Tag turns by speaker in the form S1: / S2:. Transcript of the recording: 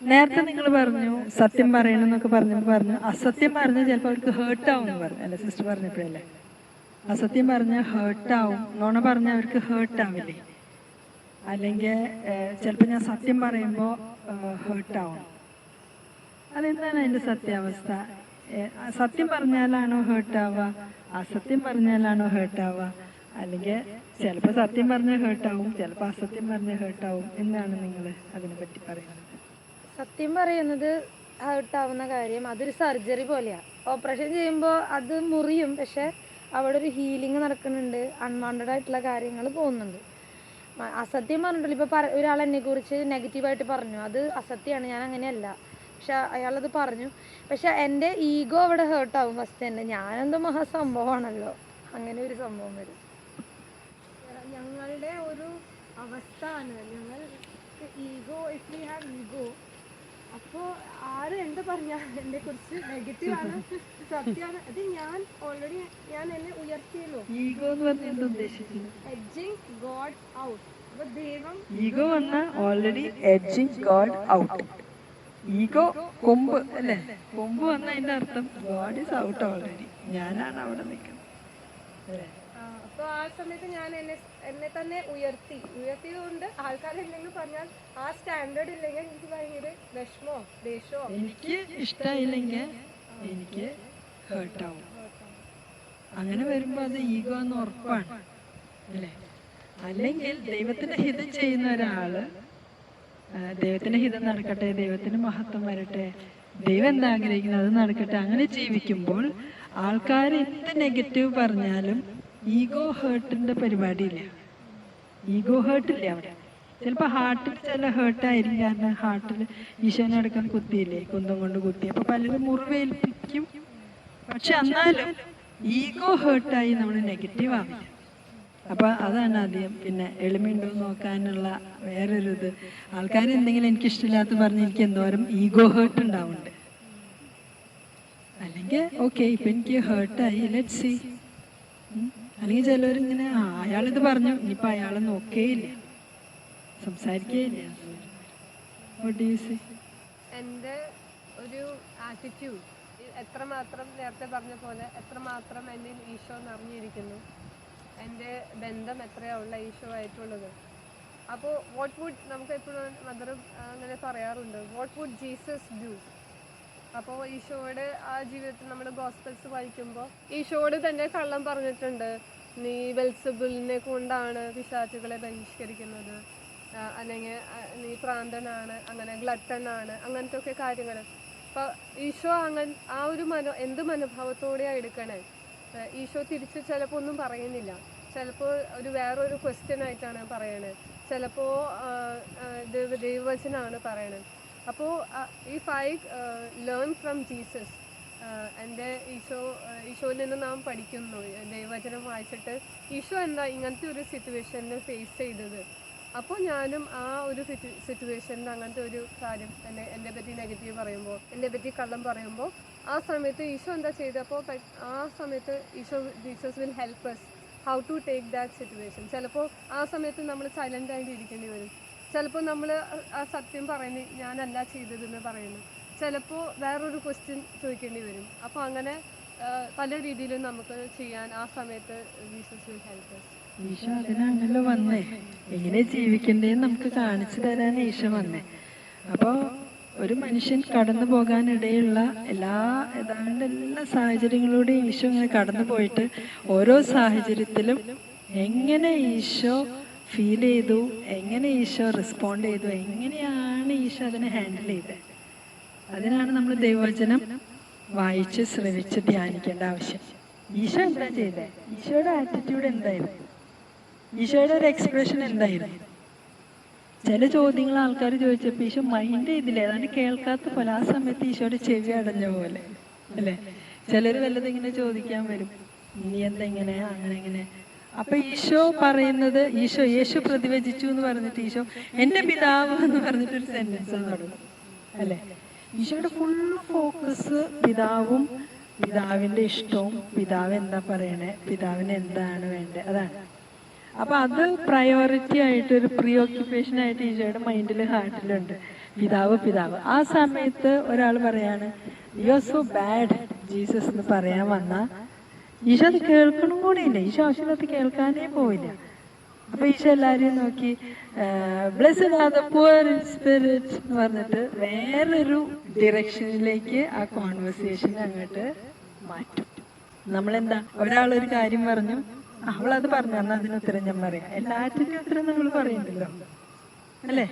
S1: നേരത്തെ നിങ്ങൾ പറഞ്ഞു സത്യം പറയണം എന്നൊക്കെ പറഞ്ഞു അസത്യം പറഞ്ഞാൽ ചിലപ്പോൾ അവർക്ക് ഹേർട്ട് ആവും എന്ന് പറഞ്ഞു. അല്ലെ സിസ്റ്റർ പറഞ്ഞപ്പോഴല്ലേ? അസത്യം പറഞ്ഞാൽ ഹേർട്ട് ആവും. നോണ പറഞ്ഞാൽ അവർക്ക് ഹേർട്ട് ആവില്ലേ? അല്ലെങ്കിൽ ചിലപ്പോൾ ഞാൻ സത്യം പറയുമ്പോൾ ഹേർട്ട് ആവും. അതെന്താണ് അതിന്റെ സത്യാവസ്ഥ? സത്യം പറഞ്ഞാലാണോ ഹേർട്ട് ആവുക? അസത്യം പറഞ്ഞാലാണോ ഹേർട്ട് ആവുക? അല്ലെങ്കിൽ ചിലപ്പോൾ സത്യം പറഞ്ഞാൽ ഹേർട്ട് ആവും ചിലപ്പോൾ അസത്യം പറഞ്ഞാൽ ഹേർട്ട് ആവും. എന്നാണ് നിങ്ങൾ അതിനെ പറ്റി പറയുന്നത്?
S2: സത്യം പറയുന്നത് ഔട്ടാവുന്ന കാര്യം. അതൊരു സർജറി പോലെയാ. ഓപ്പറേഷൻ ചെയ്യുമ്പോൾ അത് മുറിയും. പക്ഷെ അവിടെ ഒരു ഹീലിംഗ് നടക്കുന്നുണ്ട്. അൺവാണ്ടഡ് ആയിട്ടുള്ള കാര്യങ്ങൾ പോകുന്നുണ്ട്. അസത്യം പറഞ്ഞിട്ടില്ല. ഇപ്പോൾ പറ ഒരാൾ എന്നെ കുറിച്ച് നെഗറ്റീവായിട്ട് പറഞ്ഞു. അത് അസത്യമാണ്. ഞാൻ അങ്ങനെയല്ല. പക്ഷെ അയാളത് പറഞ്ഞു. പക്ഷെ എന്റെ ഈഗോ അവിടെ ഹേർട്ടാവും ഫസ്റ്റ് തന്നെ. ഞാനെന്തോ മഹാസംഭവമാണല്ലോ. അങ്ങനെ ഒരു സംഭവം വരും.
S3: ഞങ്ങളുടെ ഒരു അവസ്ഥയാണ് ഞങ്ങൾ ego if we have ego അപ്പോൾ ആര് എന്ത് പറഞ്ഞാൽ എന്നെ കുറിച്ച് നെഗറ്റീവ് ആണ് സത്യമാണ് അത് ഞാൻ ഓൾറെഡി ഞാൻ എന്നെ ഉയർത്തിയല്ലോ.
S1: ഈഗോ എന്ന് പറഞ്ഞാൽ എന്താ ഉദ്ദേശിക്കുന്നത്?
S3: എഡ്ജിങ് ഗോഡ് ഔട്ട് അപ്പോൾ ദൈവം
S1: ഈഗോ വന്ന already edging God out ego കൊമ്പ് അല്ലേ? കൊമ്പ് വന്ന അതിന്റെ അർത്ഥം ഗോഡ് ഇസ് ഔട്ട് ഓൾറെഡി ഞാനാണ് അവിടെ നിൽക്കുന്നത്. അല്ലേ
S3: അപ്പോൾ ആ സമയത്ത് ഞാൻ എന്നെ എന്നെ തന്നെ ഉയർത്തി. ഉയർത്തിയതുകൊണ്ട് ആൾക്കാർ എന്തെങ്കിലും പറഞ്ഞാൽ ആ സ്റ്റാൻഡേർഡ് ഇല്ലെങ്കിൽ എനിക്ക് ഭയങ്കര വിഷമോ ദേഷ്യമോ?
S1: എനിക്ക് ഇഷ്ടമായില്ലെങ്കിൽ എനിക്ക് ഹേർട്ടാവും അങ്ങനെ വരുമ്പോൾ അത് ഈഗോ എന്ന് ഉറപ്പാണ്. അല്ലേ? അല്ലെങ്കിൽ ദൈവത്തിന്റെ ഹിതം ചെയ്യുന്ന ഒരാൾ ദൈവത്തിന്റെ ഹിതം നടക്കട്ടെ ദൈവത്തിന് മഹത്വം വരട്ടെ ദൈവം എന്താഗ്രഹിക്കുന്നത് അത് നടക്കട്ടെ അങ്ങനെ ജീവിക്കുമ്പോൾ ആൾക്കാർ എന്ത് നെഗറ്റീവ് പറഞ്ഞാലും ഈഗോ ഹേർട്ടിന്റെ പരിപാടിയില്ല? ഈഗോ ഹേർട്ടില്ല അവിടെ? ചിലപ്പോൾ ഹാർട്ടിൽ ചില ഹേർട്ടായിരിക്കും കാരണം ഹാർട്ടിൽ ഈശോനെ അടക്കം കുത്തിയില്ലേ? കുന്തം കൊണ്ട് കുത്തി. അപ്പൊ പലരും മുറിവേൽപ്പിക്കും. പക്ഷെ എന്നാലും ഈഗോ ഹേർട്ടായി നമ്മൾ നെഗറ്റീവ് ആവില്ല. അപ്പൊ അതാണ് ആദ്യം. പിന്നെ എളിമയുണ്ടോ നോക്കാനുള്ള വേറൊരു ഇത്. ആൾക്കാർ എന്തെങ്കിലും എനിക്ക് ഇഷ്ടമില്ലാത്ത പറഞ്ഞ് എനിക്ക് എന്തോരം ഈഗോ ഹേർട്ട് ഉണ്ടാവുന്നുണ്ട്. അല്ലെങ്കിൽ ഓക്കെ ഇപ്പൊ എനിക്ക് ഹേർട്ടായി ലെറ്റ് സി അല്ലെങ്കിൽ ചിലവരിങ്ങനെ അയാളിത് പറഞ്ഞു ഇനിയിപ്പോൾ അയാളെ നോക്കേയില്ല. സംസാരിക്കേയില്ല?
S4: എന്റെ ഒരു ആറ്റിറ്റ്യൂഡ് എത്രമാത്രം നേരത്തെ പറഞ്ഞ പോലെ എത്രമാത്രം എന്റെ ഈശോ നിറഞ്ഞിരിക്കുന്നു എന്റെ ബന്ധം എത്രയുള്ള ഈശോ ആയിട്ടുള്ളത്. അപ്പോൾ വാട്ട് വുഡ് നമുക്ക് എപ്പോഴും മദർ അങ്ങനെ പറയാറുണ്ട് വാട്ട് വുഡ് ജീസസ് ഡു അപ്പോൾ ഈശോയുടെ ആ ജീവിതത്തിൽ നമ്മൾ ഗോസ്പെൽസ് വായിക്കുമ്പോൾ ഈശോയോട് തന്നെ കള്ളം പറഞ്ഞിട്ടുണ്ട്. നീ വെൽസബിളിനെ കൊണ്ടാണ് പിശാചുകളെ ബഹിഷ്കരിക്കുന്നത്. അല്ലെങ്കിൽ നീ പ്രാന്തനാണ് അങ്ങനെ ഗ്ലട്ടനാണ് അങ്ങനത്തെ ഒക്കെ കാര്യങ്ങൾ അപ്പോൾ ഈശോ അങ്ങനെ ആ ഒരു മനോ എന്ത് മനോഭാവത്തോടെയാണ് എടുക്കണേ? ഈശോ തിരിച്ച് ചിലപ്പോൾ ഒന്നും പറയുന്നില്ല. ചിലപ്പോൾ ഒരു വേറൊരു ക്വസ്റ്റ്യൻ ആയിട്ടാണ് പറയണത് ചിലപ്പോൾ ദൈവവചനാണ് പറയണത് അപ്പോൾ if I learn from Jesus എന്റെ ഈശോ ഈശോയിൽ നിന്ന് നാം പഠിക്കുന്നു ദൈവവചനം വായിച്ചിട്ട് ഈശോ എന്താ ഇങ്ങനത്തെ ഒരു സിറ്റുവേഷനിൽ ഫേസ് ചെയ്തത്? അപ്പോൾ ഞാനും ആ ഒരു സിറ്റുവേഷനിൽ അങ്ങനത്തെ ഒരു കാര്യം എന്നെ എന്നെ പറ്റി നെഗറ്റീവ് പറയുമ്പോൾ എന്നെ പറ്റി കള്ളം പറയുമ്പോൾ ആ സമയത്ത് ഈശോ എന്താ ചെയ്തത്? അപ്പോൾ ആ സമയത്ത് Eesho Jesus will help us how to take that situation ചിലപ്പോൾ ആ സമയത്ത് നമ്മൾ സൈലന്റ് ആയിട്ട് ഇരിക്കേണ്ടി വരും. ചിലപ്പോൾ നമ്മൾ ആ സത്യം പറയുന്നത് ഞാനല്ല ചെയ്തതെന്ന് പറയുന്നു. ചിലപ്പോൾ വേറൊരു ക്വസ്റ്റ്യൻ ചോദിക്കേണ്ടി വരും. അപ്പോൾ അങ്ങനെ പല രീതിയിലും നമുക്ക് ചെയ്യാൻ ആ സമയത്ത് ജീസസ്
S1: വന്നേ. എങ്ങനെ ജീവിക്കണ്ടേന്ന് നമുക്ക് കാണിച്ചു തരാൻ ഈശോ വന്നേ. അപ്പോൾ ഒരു മനുഷ്യൻ കടന്നു പോകാനിടയുള്ള എല്ലാ ഏതാണ്ട് എല്ലാ സാഹചര്യങ്ങളിലൂടെയും ഈശോ ഇങ്ങനെ കടന്നു പോയിട്ട് ഓരോ സാഹചര്യത്തിലും എങ്ങനെ ഈശോ ഫീൽ ചെയ്തു. എങ്ങനെ ഈശോ റെസ്പോണ്ട് ചെയ്തു? എങ്ങനെയാണ് ഈശോ അതിനെ ഹാൻഡിൽ ചെയ്തത്? അതിനാണ് നമ്മൾ ദൈവവചനം വായിച്ച് ശ്രവിച്ച് ധ്യാനിക്കേണ്ട ആവശ്യം. ഈശോ എന്താ ചെയ്തത് ഈശോയുടെ ആറ്റിറ്റ്യൂഡ് എന്തായിരുന്നു? ഈശോയുടെ ഒരു എക്സ്പ്രഷൻ എന്തായിരുന്നു? ചില ചോദ്യങ്ങൾ ആൾക്കാർ ചോദിച്ചപ്പോൾ ഈശോ മൈൻഡ് ചെയ്തില്ല? ഏതാണ്ട് കേൾക്കാത്ത പോലെ. ആ സമയത്ത് ഈശോയുടെ ചെവി അടഞ്ഞ പോലെ. അല്ലേ? ചിലർ വല്ലതും ഇങ്ങനെ ചോദിക്കാൻ വരും. നീ എന്താ ഇങ്ങനെ? അങ്ങനെ ഇങ്ങനെ. അപ്പൊ ഈശോ പറയുന്നത് ഈശോ യേശു പ്രതിവചിച്ചു എന്ന് പറഞ്ഞിട്ട് ഈശോ എന്റെ പിതാവ് എന്ന് പറഞ്ഞിട്ടൊരു സെന്റൻസ് തുടങ്ങും. അല്ലേ? ഈശോയുടെ ഫുൾ ഫോക്കസ് പിതാവും പിതാവിന്റെ ഇഷ്ടവും പിതാവ് എന്താ പറയണേ? പിതാവിന് എന്താണ് വേണ്ടത് അതാണ്. അപ്പൊ അത് പ്രയോറിറ്റി ആയിട്ട് ഒരു പ്രീ ഓക്യുപ്പേഷൻ ആയിട്ട് ഈശോയുടെ മൈൻഡിൽ ഹാർട്ടിലുണ്ട് പിതാവ് പിതാവ്. ആ സമയത്ത് ഒരാൾ പറയാണ് you are so bad Jesus എന്ന് പറയാൻ വന്ന ഈശോ അത് കേൾക്കണം കൂടിയില്ല. ഈശോ ആവശ്യമില്ലാത്ത കേൾക്കാനേ പോയില്ല അപ്പൊ ഈശോ എല്ലാരെയും നോക്കി ഇൻ സ്പിരിറ്റ് എന്ന് പറഞ്ഞിട്ട് വേറൊരു ഡിറക്ഷനിലേക്ക് ആ കോൺവെർസേഷൻ അങ്ങോട്ട് മാറ്റും. നമ്മളെന്താ ഒരാളൊരു കാര്യം പറഞ്ഞു അവളത് പറഞ്ഞു എന്നാൽ അതിന് ഉത്തരം ഞാൻ പറയാം. എല്ലാറ്റിനും ഉത്തരം നമ്മൾ പറയുന്നില്ലോ അല്ലേ?